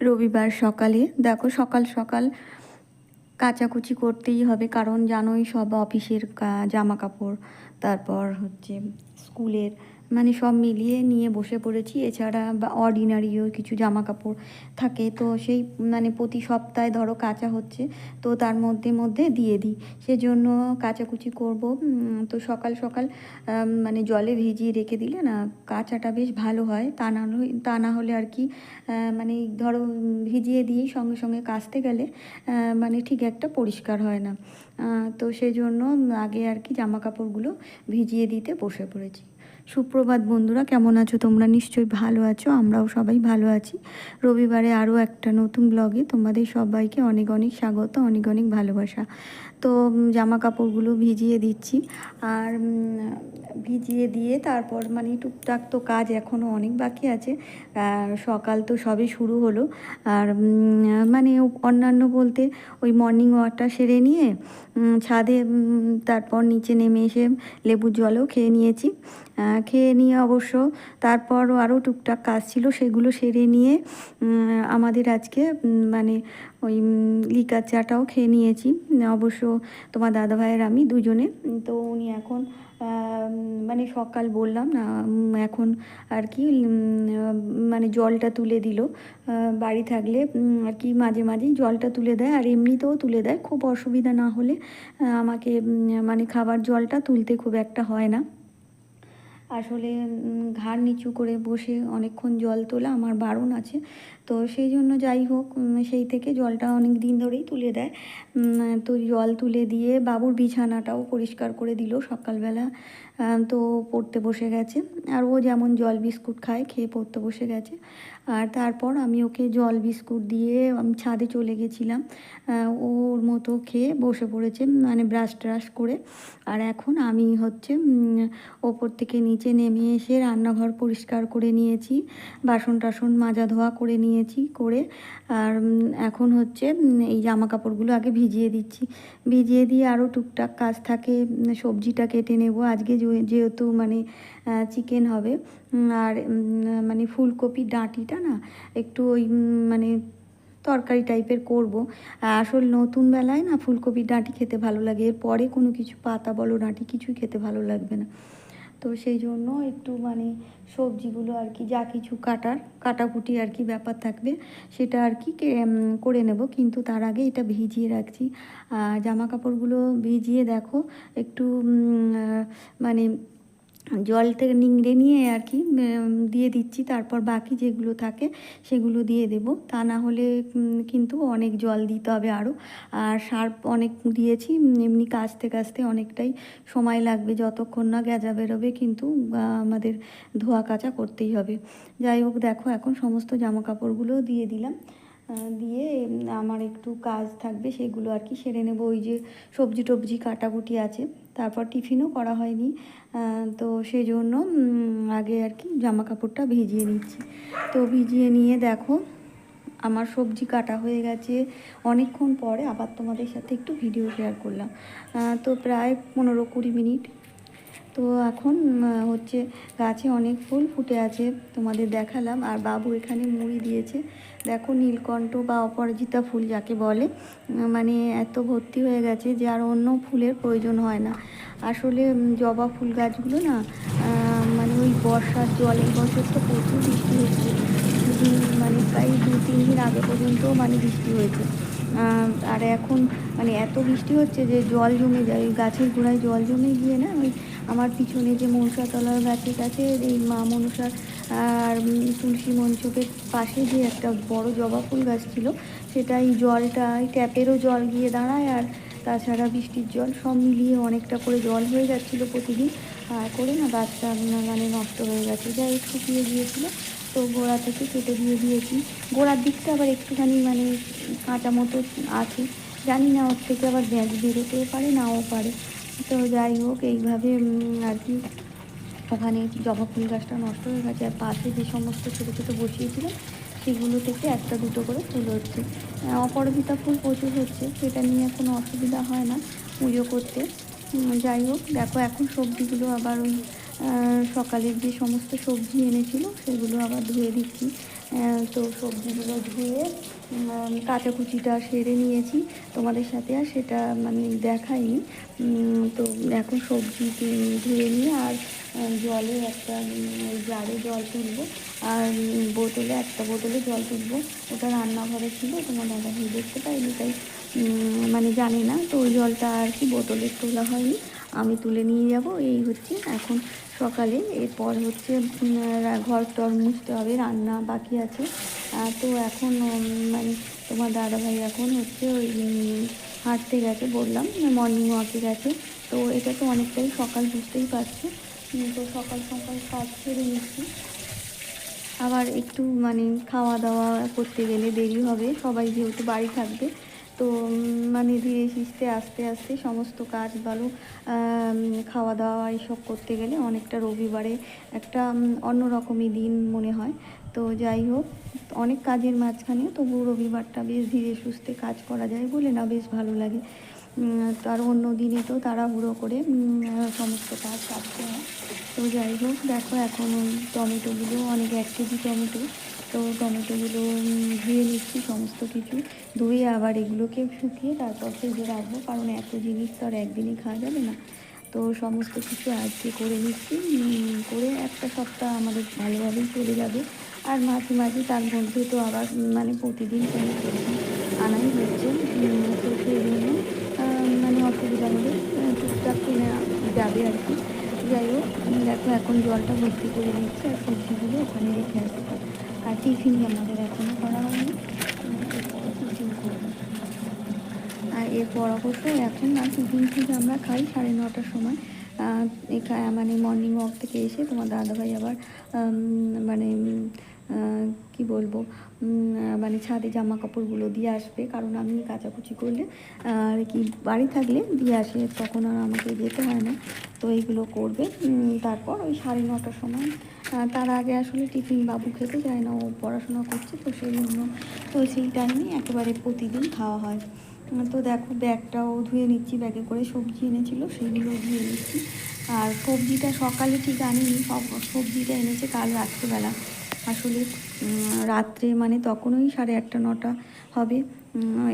রবিবার সকালে। দেখো সকাল সকাল কাচাকুচি করতেই হবে, কারণ জানোই সব অফিসের জামা কাপড় তারপর হচ্ছে স্কুলের মানে সব মিলিয়ে নিয়ে বসে পড়েছি। এছাড়া বা অর্ডিনারিও কিছু জামা কাপড় থাকে। তো সেই মানে প্রতি সপ্তাহে ধরো কাঁচা হচ্ছে, তো তার মধ্যে মধ্যে দিয়ে দিই। সেজন্য কাচাকুচি করব। তো সকাল সকাল মানে জলে ভিজিয়ে রেখে দিলে না কাচাটা বেশ ভালো হয়। তা না তা না হলে আর কি মানে ধরো ভিজিয়ে দিয়েই সঙ্গে সঙ্গে কাচতে গেলে মানে ঠিক একটা পরিষ্কার হয় না। তো সেই জন্য আগে আর কি জামা কাপড়গুলো ভিজিয়ে দিতে বসে পড়েছি। সুপ্রভাত বন্ধুরা, কেমন আছো তোমরা? নিশ্চয়ই ভালো আছো, আমরাও সবাই ভালো আছি। রবিবারে আরও একটা নতুন ব্লগে তোমাদের সবাইকে অনেক অনেক স্বাগত, অনেক অনেক ভালোবাসা। তো জামা কাপড়গুলো ভিজিয়ে দিচ্ছি আর ভিজিয়ে দিয়ে তারপর মানে টুকটাক তো কাজ এখনও অনেক বাকি আছে। সকাল তো সবে শুরু হলো। আর মানে অন্যান্য বলতে ওই মর্নিং ওয়াকটা সেরে নিয়ে ছাদে তারপর নিচে নেমে এসে লেবুর জলও খেয়ে নিয়েছি। খেয়ে নিয়ে অবশ্য তারপরও আরও টুকটাক কাজ ছিল, সেগুলো সেরে নিয়ে আমাদের আজকে মানে ওই লিকার চাটাও খেয়ে নিয়েছি। অবশ্য তোমার দাদা ভাইয়ের আমি দুজনে, তো উনি এখন মানে সকাল বললাম, না এখন আর কি মানে জলটা তুলে দিল। বাড়ি থাকলে আর কি মাঝে মাঝেই জলটা তুলে দেয়, আর এমনিতেও তুলে দেয়। খুব অসুবিধা না হলে আমাকে মানে খাবার জলটা তুলতে খুব একটা হয় না। আসলে ঘাড় নিচু করে বসে অনেকক্ষণ জল তোলা আমার বারণ আছে। তো সেই জন্য যাই হোক সেই থেকে জলটা অনেক দিন ধরেই তুলে দেয়। তো জল তুলে দিয়ে বাবুর বিছানাটাও পরিষ্কার করে দিল সকালবেলা। তো পড়তে বসে গেছে। আর ও যেমন জল বিস্কুট খায়, খেয়ে পড়তে বসে গেছে। আর তারপর আমি ওকে জল বিস্কুট দিয়ে আমি ছাদে চলে গেছিলাম। ওর মতো খেয়ে বসে পড়েছে মানে ব্রাশ ট্রাশ করে। আর এখন আমি হচ্ছে ওপর থেকে নিচে নেমে এসে রান্নাঘর পরিষ্কার করে নিয়েছি। বাসন টাসন মাজা ধোয়া করে নিয়েছি করে। আর এখন হচ্ছে এই জামা কাপড়গুলো আগে ভিজিয়ে দিচ্ছি। ভিজিয়ে দিয়ে আরও টুকটাক কাজ থাকে সবজিটা কেটে নেব। আজকে যেহেতু মানে চিকেন হবে আর মানে ফুলকপি ডাঁটিটা না, একটু ওই মানে তরকারি টাইপের করব। আসল নতুন বেলায় না ফুলকপির ডাঁটি খেতে ভালো লাগে। এর পরে কোনো কিছু পাতা বলো, ডাঁটি কিছুই খেতে ভালো লাগবে না। তো সেই জন্য একটু মানে সবজিগুলো আর কি, যা কিছু কাটার, কাটাকুটি আর কি ব্যাপার থাকবে, সেটা আর কি করে নেব। কিন্তু তার আগে এটা ভিজিয়ে রাখছি। জামা কাপড়গুলো ভিজিয়ে দেখো, একটু মানে জল থেকে নিংড়ে নিয়ে আর কি দিয়ে দিচ্ছি। তারপর বাকি যেগুলো থাকে সেগুলো দিয়ে দেব। তা না হলে কিন্তু অনেক জল দিতে হবে আরও আর সার্ফ অনেক দিয়েছি এমনি কাচতে কাচতে অনেকটাই সময় লাগবে। যতক্ষণ না গেজা বেরোবে কিন্তু আমাদের ধোয়া কাচা করতেই হবে। যাই হোক, দেখো এখন সমস্ত জামা কাপড়গুলো দিয়ে দিলাম। দিয়ে আমার একটু কাজ থাকবে, সেগুলো আর কি সেরে নেব। ওই যে সবজি টবজি কাটাকুটি আছে। তারপর টিফিনও করা হয়নি। তো সেই জন্য আগে আর কি জামা কাপড়টা ভিজিয়ে নিচ্ছি। তো ভিজিয়ে নিয়ে দেখো, আমার সবজি কাটা হয়ে গেছে। অনেকক্ষণ পরে আবার তোমাদের সাথে একটু ভিডিও শেয়ার করলাম। তো প্রায় পনেরো কুড়ি মিনিট তো এখন হচ্ছে গাছে অনেক ফুল ফুটে আছে, তোমাদের দেখালাম। আর বাবু এখানে মুড়ি দিয়েছে। দেখো নীলকণ্ঠ বা অপরাজিতা ফুল যাকে বলে মানে এত ভর্তি হয়ে গেছে যে আর অন্য ফুলের প্রয়োজন হয় না। আসলে জবা ফুল গাছগুলো না মানে ওই বর্ষার জল, এই বছর তো প্রচুর বৃষ্টি হচ্ছে। মানে প্রায় দু, তিন দিন আগে পর্যন্ত মানে বৃষ্টি হয়েছে। আর এখন মানে এত বৃষ্টি হচ্ছে যে জল জমে যায়, ওই গাছের গোড়ায় জল জমে গিয়ে না, ওই আমার পিছনে যে মনসাতলার গাছের কাছে এই মা মনসার আর তুলসী মঞ্চকের পাশে যে একটা বড় জবা ফুল গাছ ছিল সেটা এই জলটা, এই ট্যাপেরও জল গিয়ে দাঁড়ায় আর তাছাড়া বৃষ্টির জল সব মিলিয়ে অনেকটা করে জল হয়ে যাচ্ছিল প্রতিদিন। আর করে না, গাছটা মানে নষ্ট হয়ে গেছে, যাই শুকিয়ে গিয়েছিল। তো গোড়া থেকে কেটে দিয়ে দিয়েছি। গোড়ার দিকটা আবার একটুখানি মানে কাঁচা মতো আছে। জানি না ওর থেকে আবার ব্যাগ বেরোতেও পারে, নাও পারে। তো যাই হোক, এইভাবে আর কি, ওখানে জবা ফুল গাছটা নষ্ট হয়ে গেছে। আর পাশে যে সমস্ত ছোটো ছোটো বসিয়েছিলাম, সেগুলো থেকে একটা দুটো করে ফুল হচ্ছে। অপরাজিতা ফুল প্রচুর হচ্ছে, সেটা নিয়ে কোনো অসুবিধা হয় না পুজো করতে। যাই হোক, দেখো এখন সবজিগুলো আবার ওই সকালের যে সমস্ত সবজি এনেছিল, সেগুলো আবার ধুয়ে দিচ্ছি। তো সবজিগুলো ধুয়ে উম, কাচাকুচিটা সেরে নিয়েছি। তোমাদের সাথে আর সেটা মানে দেখাইনি। তো এখন সবজি ধুয়ে নিয়ে আর জলে একটা জারে জল তুলবো। আর বোতলে একটা বোতলে জল তুলবো। ওটা রান্নাঘরে ছিল তোমার দাদা দেখতে পাইনি তাই মানে জানি না। তো ওই জলটা আর কি বোতলে তোলা হয়নি। আমি তুলে নিয়ে যাব। এই হচ্ছে এখন সকালে। এরপর হচ্ছে ঘর টর মুছতে হবে, রান্না বাকি আছে। তো এখন মানে তোমার দাদাভাই এখন হচ্ছে ওই হাঁটতে গেছে বললাম মর্নিং ওয়াকে গেছে। তো এটা তো অনেকটাই সকাল, বুঝতেই পারছ। তো সকাল সকাল কাজ সেরে নিচ্ছি। আবার একটু মানে খাওয়া দাওয়া করতে গেলে দেরি হবে, সবাই যেহেতু বাড়ি থাকবে তো মানে ধীরে সুস্থে আস্তে আস্তে সমস্ত কাজ ভালো খাওয়া দাওয়া এইসব করতে গেলে অনেকটা রবিবারে একটা অন্যরকমই দিন মনে হয়। তো যাই হোক, অনেক কাজের মাঝখানে তবু রবিবারটা বেশ ধীরে সুস্থে কাজ করা যায় বলে না বেশ ভালো লাগে। তার অন্য দিনে তো তাড়াহুড়ো করে সমস্ত কাজ কাটতে হয়। তো যাই হোক, দেখো এখন ওই টমেটোগুলো, অনেক এক কেজি টমেটো, তো টমেটোগুলো ধুয়ে নিচ্ছি সমস্ত কিছু। ধুয়ে আবার এগুলোকে শুকিয়ে তারপর ফ্রিজে রাখব। কারণ এত জিনিস তো আর একদিনই খাওয়া যাবে না। তো সমস্ত কিছু আজকে করে নিচ্ছি। করে একটা সপ্তাহ আমাদের ভালোভাবেই চলে যাবে। আর মাঝে মাঝে তার মধ্যে তো আবার মানে প্রতিদিন কোনো সবজি আনাই হচ্ছে। তো সেই জন্য মানে অসুবিধা হলে টুকটাক কিনে যাবে আর কি। যাই হোক দেখো এখন জলটা ভর্তি করে নিচ্ছে। আর সবজিগুলো ওখানে রেখে আসব। আর টিফিন আমাদের এখনও করা হয়নি। আর এরপর অবশ্য এখন না টিফিন থেকে আমরা খাই, সাড়ে নটার সময়। মানে মর্নিং ওয়াক থেকে এসে তোমার দাদাভাই আবার মানে কি বলব? মানে ছাদে জামা কাপড়গুলো দিয়ে আসবে। কারণ আমি কাচাকুচি করলে, আর কি বাড়ি থাকলে দিয়ে আসে, তখন আর আমাকে যেতে হয় না। তো এইগুলো করবে। তারপর ওই সাড়ে নটার সময় তার আগে আসলে টিফিন বাবু খেতে যায় না, ও পড়াশোনা করছে, তো সেই জন্য, তো সেই টাইমে একেবারে প্রতিদিন খাওয়া হয়। তো দেখো, ব্যাগটাও ধুয়ে নিচ্ছি, ব্যাগে করে সবজি এনেছিল, সেগুলো ধুয়ে নিচ্ছি। আর সবজিটা সকালে ঠিক আনিনি, সব সবজিটা এনেছে কাল রাত্রেবেলা। আসলে রাত্রে মানে তখনই সাড়ে আটটা নটা হবে।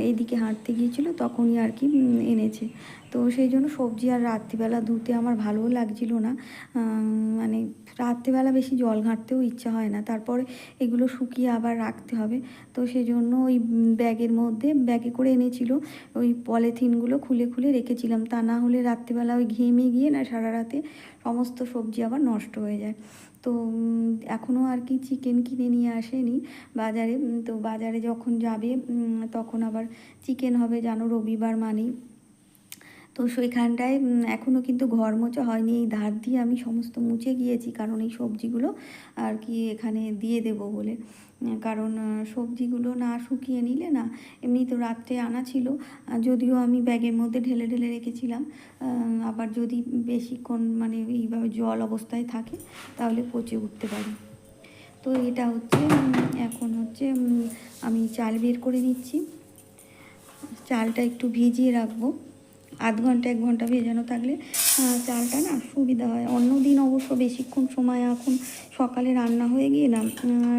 এইদিকে হাঁটতে গিয়েছিল তখনই আর কি এনেছে। তো সেই জন্য সবজি আর রাত্রিবেলা ধুতে আমার ভালোও লাগছিল না। মানে রাত্রিবেলা বেশি জল ঘাঁটতেও ইচ্ছা হয় না। তারপরে এগুলো শুকিয়ে আবার রাখতে হবে। তো সেই জন্য ওই ব্যাগের মধ্যে ব্যাগে করে এনেছিল ওই পলিথিনগুলো খুলে খুলে রেখেছিলাম। তা না হলে রাত্রিবেলা ওই ঘেমে গিয়ে না সারা রাতে সমস্ত সবজি আবার নষ্ট হয়ে যায়। তো এখনও আর কি চিকেন কিনে নিয়ে আসেনি বাজারে। তো বাজারে যখন যাবে উম, তখন আবার চিকেন হবে জানো রবিবার মানেই। তো সেইখানটায় এখনও কিন্তু ঘর মোছা হয়নি, এই ধার দিয়ে আমি সমস্ত মুছে গিয়েছি, কারণ এই সবজিগুলো আর কি এখানে দিয়ে দেব বলে। কারণ সবজিগুলো না শুকিয়ে নিলে না, এমনি তো রাত্রে আনা ছিল যদিও আমি ব্যাগের মধ্যে ঢেলে ঢেলে রেখেছিলাম আবার যদি বেশিক্ষণ মানে এইভাবে জল অবস্থায় থাকে, তাহলে পচে উঠতে পারে। তো এটা হচ্ছে এখন হচ্ছে আমি চাল বের করে নিচ্ছি। চালটা একটু ভিজিয়ে রাখব। আধ ঘণ্টা এক ঘণ্টা ভেজানো থাকলে চালটা না সুবিধা হয়। অন্য দিন অবশ্য বেশিক্ষণ সময় এখন সকালে রান্না হয়ে গিয়ে না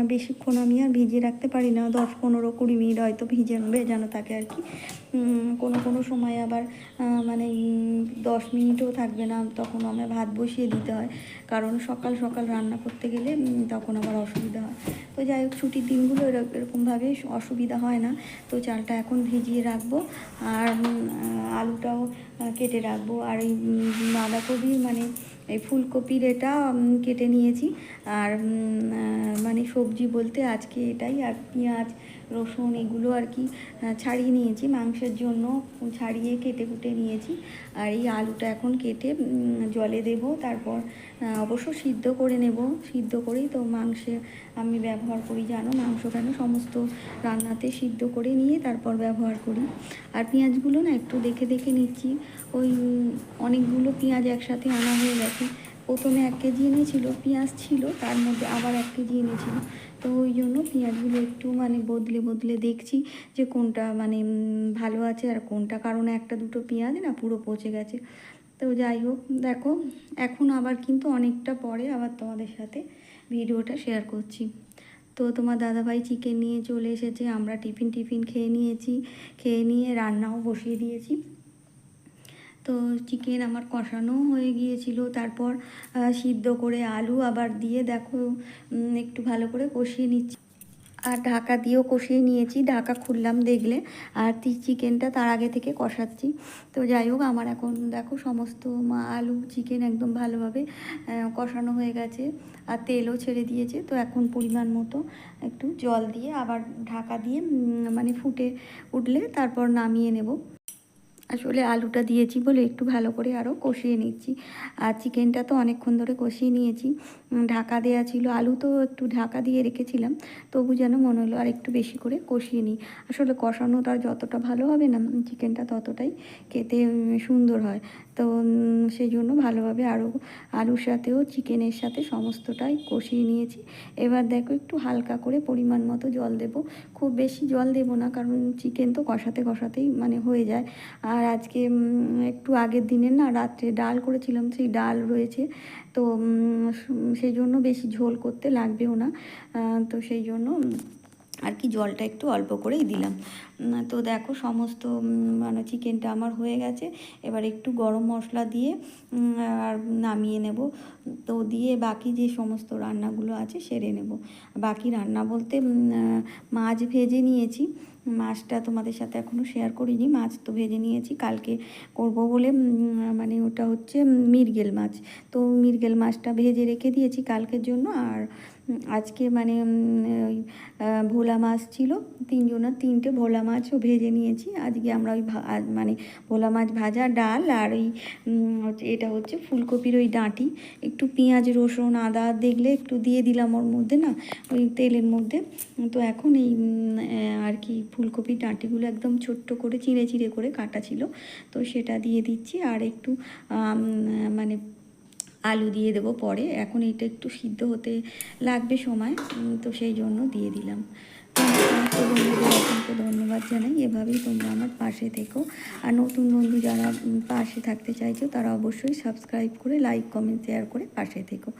বেশিক্ষণ আমি আর ভিজিয়ে রাখতে পারি না। দশ, পনেরো, কুড়ি মিনিট হয়তো ভিজে ভেজানো থাকে আর কি। কোনো কোনো সময় আবার মানে দশ মিনিটও থাকবে না, তখন আমার ভাত বসিয়ে দিতে হয়। কারণ সকাল সকাল রান্না করতে গেলে তখন আবার অসুবিধা হয়। তো যাই হোক, ছুটির দিনগুলো এরক- এরকমভাবে অসুবিধা হয় না। তো চালটা এখন ভিজিয়ে রাখব। আর আলুটাও কেটে রাখব। আর এই উম, বাঁধাকপি মানে এই ফুলকপির এটা কেটে নিয়েছি। আর মানে সবজি বলতে আজকে এটাই আর পেঁয়াজ রসুন এগুলো আর কি ছাড়িয়ে নিয়েছি। মাংসের জন্য ছাড়িয়ে কেটে কুটে নিয়েছি। আর এই আলুটা এখন কেটে জলে দেব। তারপর অবশ্য সিদ্ধ করে নেব। সিদ্ধ করেই তো মাংসে আমি ব্যবহার করি, জানো? মাংস কেন? সমস্ত রান্নাতে সিদ্ধ করে নিয়ে তারপর ব্যবহার করি। আর পেঁয়াজগুলো না একটু দেখে দেখে নিচ্ছি। ওই অনেকগুলো পেঁয়াজ একসাথে আনা হয়ে গেছে। প্রথমে এক কেজি এনেছিল, পেঁয়াজ ছিল, তার মধ্যে আবার এক কেজি এনেছিল। তো ওই জন্য পেঁয়াজগুলো একটু মানে বদলে বদলে দেখছি যে কোনটা মানে ভালো আছে আর কোনটা। কারণ একটা দুটো পেঁয়াজ না পুরো পচে গেছে। তো যাই হোক, দেখো, এখন আবার কিন্তু অনেকটা পরে আবার তোমাদের সাথে ভিডিওটা শেয়ার করছি। তো তোমার দাদাভাই চিকেন নিয়ে চলে এসেছে, আমরা টিফিন টিফিন খেয়ে নিয়েছি, খেয়ে নিয়ে রান্নাও বসিয়ে দিয়েছি। তো চিকেন আমার কষানো হয়ে গিয়েছিল। তারপর সিদ্ধ করে আলু আবার দিয়ে দেখো একটু ভালো করে কষিয়ে নিচ্ছি। আর ঢাকা দিয়েও কষিয়ে নিয়েছি, ঢাকা খুললাম দেখলে। আর চিকেনটা তার আগে থেকে কষাচ্ছি। তো যাই হোক, আমার এখন দেখো সমস্ত আলু চিকেন একদম ভালোভাবে কষানো হয়ে গেছে। আর তেলও ছেড়ে দিয়েছে। তো এখন পরিমাণ মতো একটু জল দিয়ে আবার ঢাকা দিয়ে মানে ফুটে উঠলে তারপর নামিয়ে নেব। আসলে আলুটা দিয়েছি বলে একটু ভালো করে আরও কষিয়ে নিচ্ছি। আর চিকেনটা তো অনেকক্ষণ ধরে কষিয়ে নিয়েছি। ঢাকা দেয়া ছিল। আলু তো একটু ঢাকা দিয়ে রেখেছিলাম। তবু যেন মনে হলো আর একটু বেশি করে কষিয়ে নিই। আসলে কষানোটা যতটা ভালো হবে না, চিকেনটা ততটাই খেতে সুন্দর হয়। তো সেই জন্য ভালোভাবে আরও আলুর সাথেও চিকেনের সাথে সমস্তটাই কষিয়ে নিয়েছি। এবার দেখো একটু হালকা করে পরিমাণ মতো জল দেব। খুব বেশি জল দেব না, কারণ চিকেন তো কষাতে কষাতেই মানে হয়ে যায়। আর আজকে একটু আগের দিনে না রাত্রে ডাল করেছিলাম, সেই ডাল রয়েছে। তো সেই জন্য বেশি ঝোল করতে লাগবেও না। তো সেই জন্য আর কি জলটা একটু অল্প করেই দিলাম। তো দেখো সমস্ত মানে চিকেনটা আমার হয়ে গেছে। এবার একটু গরম মশলা দিয়ে আর নামিয়ে নেব। তো দিয়ে বাকি যে সমস্ত রান্নাগুলো আছে সেরে নেব। বাকি রান্না বলতে মাছ ভেজে নিয়েছি। মাছটা তোমাদের সাথে এখনও শেয়ার করিনি। মাছ তো ভেজে নিয়েছি। কালকে করব বলে মানে ওটা হচ্ছে মিরগেল মাছ। তো মিরগেল মাছটা ভেজে রেখে দিয়েছি কালকের জন্য। আর আজকে মানে ওই ভোলা মাছ ছিল। তিনজনের তিনটে ভোলা মাছও ভেজে নিয়েছি। আজকে আমরা ওই মানে ভোলা মাছ ভাজা, ডাল আর ওই এটা হচ্ছে ফুলকপির ওই ডাঁটি। একটু পেঁয়াজ, রসুন, আদা দেখলে একটু দিয়ে দিলাম ওর মধ্যে না, ওই তেলের মধ্যে। তো এখন এই আর কি ফুলকপির ডাঁটিগুলো একদম ছোট্ট করে চিড়ে চিড়ে করে কাটা ছিল। তো সেটা দিয়ে দিচ্ছি আর একটু মানে আলু দিয়ে দেবো পরে। এখন এটা একটু সিদ্ধ হতে লাগবে সময় তো সেই জন্য দিয়ে দিলাম। বন্ধুদের অসংখ্য ধন্যবাদ জানাই। এভাবেই তোমরা আমার পাশে থেকো। আর নতুন বন্ধু যারা পাশে থাকতে চাইছো, তারা অবশ্যই সাবস্ক্রাইব করে লাইক কমেন্ট শেয়ার করে পাশে থেকো।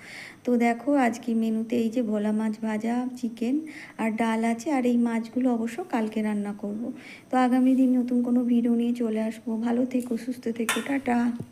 তো দেখো, আজকে মেনুতে এই যে ভোলা মাছ ভাজা চিকেন আর ডাল আছে। আর এই মাছগুলো অবশ্য কালকে রান্না করব। তো আগামী দিন নতুন কোনো ভিডিও নিয়ে চলে আসব। ভালো থেকো, সুস্থ থেকো, টাটা।